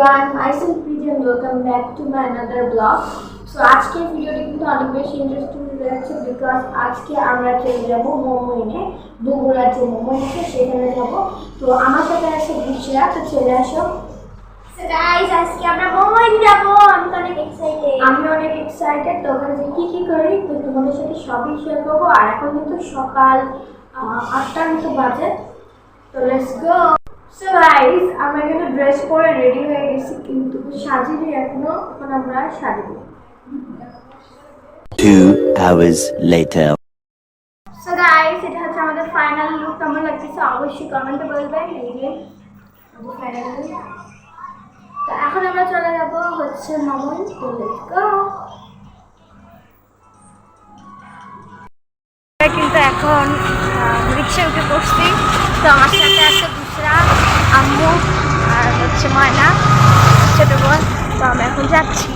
everyone, myself Preeti and welcome back to my another vlog. So আজকের ভিডিওটি কিন্তু অনেক বেশি ইন্টারেস্টিং যাচ্ছে বিকজ আজকে আমরা চলে যাব মোমোইনে বগুড়ার যে মোমো আছে সেখানে যাব। তো আমার সাথে আছে বুশরা তো চলে আসো। Guys, আজকে আমরা মোমোইন যাব আমি তো অনেক এক্সাইটেড আমি অনেক এক্সাইটেড তো ওখানে যে কী কী করি তো তোমাদের সাথে সবই শেয়ার করব। আর এখন কিন্তু সকাল আটটার মতো বাজে। তো লেটস গো সো গাইস আমরা কিন্তু ড্রেস পরে রেডি হয়ে গেছি কিন্তু সাজিনি এখনও এখন আমরা সাজিনি Two hours later. So guys এটা হচ্ছে আমাদের ফাইনাল লুক কেমন লাগতেছে অবশ্যই কমেন্টে বলবেন এই যে ফাইনাল লুক তো এখন আমরা চলে যাব হচ্ছে মামুন তো লেটস গো কিন্তু এখন রিক্সা উঠে পড়ছি তো আমার সাথে আছে দুসরা আম্মু আর হচ্ছে ময়না। ছোট বোন তো আমরা এখন যাচ্ছি।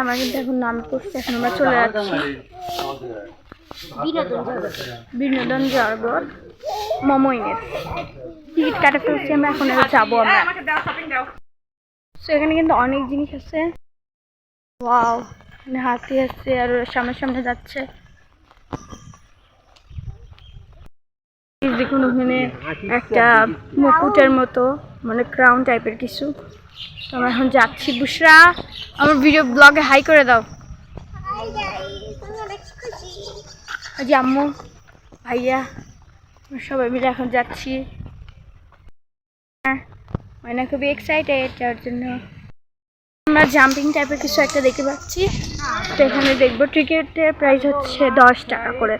আমরা কিন্তু এখন নাম করছি এখন আমরা চলে যাচ্ছি। বিনোদন জগৎ। মমইনের টিকিট কাটা ফেলছি আমরা এখন যাব আমরা। তো এখানে কিন্তু অনেক জিনিস আছে। ওয়াও এখানে হাতি আছে আর সামনে সামনে যাচ্ছে। দেখুন ওখানে একটা মুকুটের মতো মানে ক্রাউন টাইপের কিছু। তো আমরা এখন যাচ্ছি। বুসরা, আমার ভিডিও ব্লগে হাই করে দাও। যে আম্মু, ভাইয়া সবাই মিলে এখন যাচ্ছি। মানে খুবই এক্সাইটেড যাওয়ার জন্য। আমরা জাম্পিং টাইপের কিছু একটা দেখতে পাচ্ছি। তো এখানে দেখব টিকিটের প্রাইস হচ্ছে দশ টাকা করে।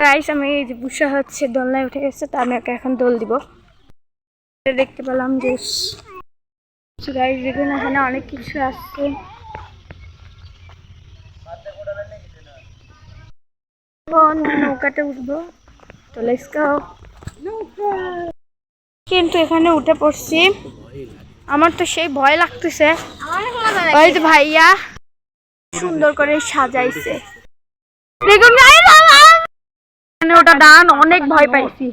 প্রাইস আমি এই যে বুসা হচ্ছে, দোলনায় উঠে গেছে, তা আমি এখন দোল দিব। দেখতে পেলাম যে গাইজ দেখুন, এখানে অনেক কিছু আসছে নৌকাতে উঠবো। তো কিন্তু এখানে উঠে পড়ছি। আমার তো সেই ভয় লাগতেছে। ওই যে ভাইয়া সুন্দর করে সাজাইছে। দেখুন মানে ওটা ডান অনেক ভয় পাইছি।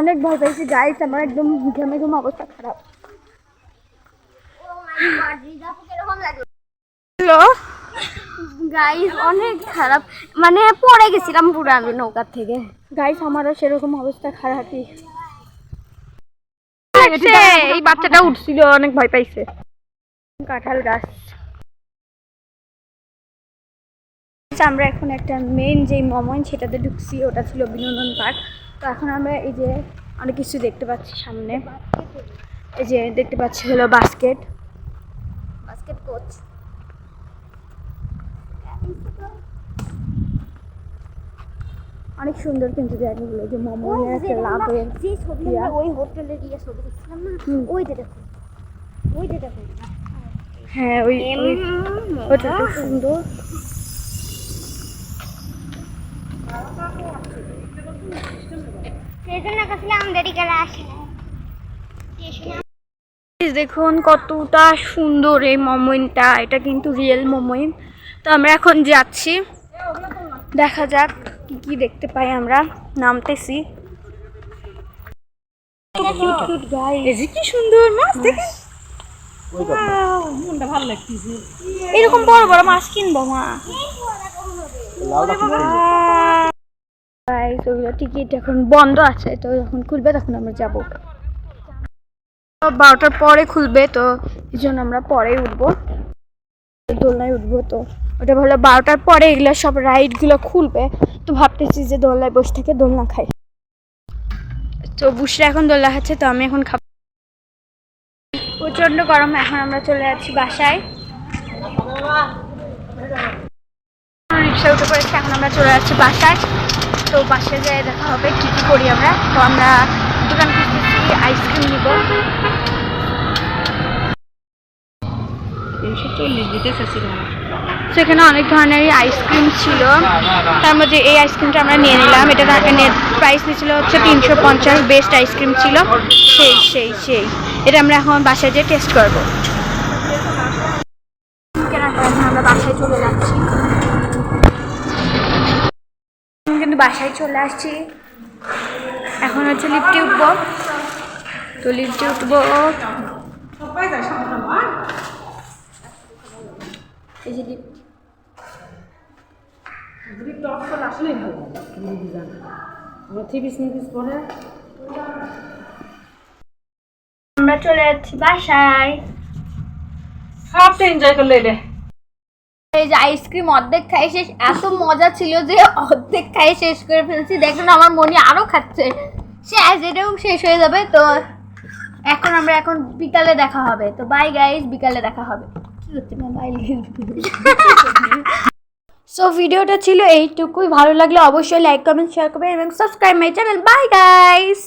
অনেক ভয় পাইছি গাইস আমার একদম ঘেমে ঘেমে অবস্থা খারাপ। হ্যালো? গাইস অনেক খারাপ। মানে পড়ে গেছিলাম পুরো আমি নৌকার থেকে। গাইস আমারও সেরকম অবস্থা খারাপই। এই বাচ্চাটা উঠছিল অনেক ভয় পাইছে। কাঁঠাল গাছ। আচ্ছা, আমরা এখন একটা মেন যে মমন সেটাতে ঢুকছি ওটা ছিল বিনোদন পার্ক। তো এখন আমরা এই যে অনেক কিছু দেখতে পাচ্ছি সামনে। এই যে দেখতে পাচ্ছি হলো বাস্কেট বাস্কেট কোচ অনেক সুন্দর কিন্তু জায়গাগুলো যে মোমোনের একটা লাভের যে ছবি আমরা ওই হোটেলে গিয়ে ছবি দেখছিলাম না? হুম। ওইটা দেখুন ওইটা দেখুন হ্যাঁ ওই ওই- ওটা সুন্দর। দেখুন কতটা সুন্দর এই মোমোইনটা এটা কিন্তু রিয়েল মোমোইন। তো আমরা এখন যাচ্ছি। দেখা যাক। কি কি দেখতে পাই আমরা? নামতেছি। কি সুন্দর এরকম বড় বড় মাছ কিনবো, মা। টিকিট এখন বন্ধ আছে, তো যখন খুলবে, তখন আমরা যাব। বারোটার পরে খুলবে, তো এই জন্য আমরা পরে উঠবো। দোলনায় উঠবো, তো। ওটা ভালো, বারোটার পরে এগুলো সব রাইডগুলো খুলবে। তো ভাবতেছি যে দোলনায় বসে থেকে দোলনা খাই। তো বুসরা এখন দোলনা খাচ্ছে, তো আমি এখন খাব। প্রচণ্ড গরম, এখন আমরা চলে যাচ্ছি বাসায়। রিক্সা উঠে পড়েছি, এখন আমরা চলে যাচ্ছি বাসায়। তো বাসায় যেয়ে দেখা হবে কী কী করি আমরা। তো আমরা দোকান খুঁজতেছি, আইসক্রিম নিব। সেখানে অনেক ধরনের আইসক্রিম ছিল। তার মধ্যে এই আইসক্রিমটা আমরা নিয়ে নিলাম। এটা প্রাইস নিয়েছিল হচ্ছে তিনশো পঞ্চাশ বেস্ট আইসক্রিম ছিল। সেই সেই সেই। এটা আমরা এখন বাসায় যেয়ে টেস্ট করব। আমরা বাসায় চলে কিন্তু বাসায় চলে আসছি। এখন হচ্ছে লিফটে উঠবো। তো লিফটে উঠবো। এই যে আসলেই ভালো ডিজাইন আমরা থ্রি পিস পরে। আমরা চলে যাচ্ছি বাসায়। সবটা এনজয় করলে রে। এই যে আইসক্রিম অর্ধেক খাই শেষ এত মজা ছিল যে অর্ধেক খাই শেষ করে ফেলছি। দেখুন আমার মনি আরও খাচ্ছে। সে আজ এটাও শেষ হয়ে যাবে। তো এখন আমরা এখন বিকালে দেখা হবে। তো বাই গাইস বিকালে দেখা হবে। কি হচ্ছে না বাই সো ভিডিওটা ছিল এইটুকুই। ভালো লাগলে অবশ্যই লাইক কমেন্ট শেয়ার করবেন এবং subscribe my channel bye guys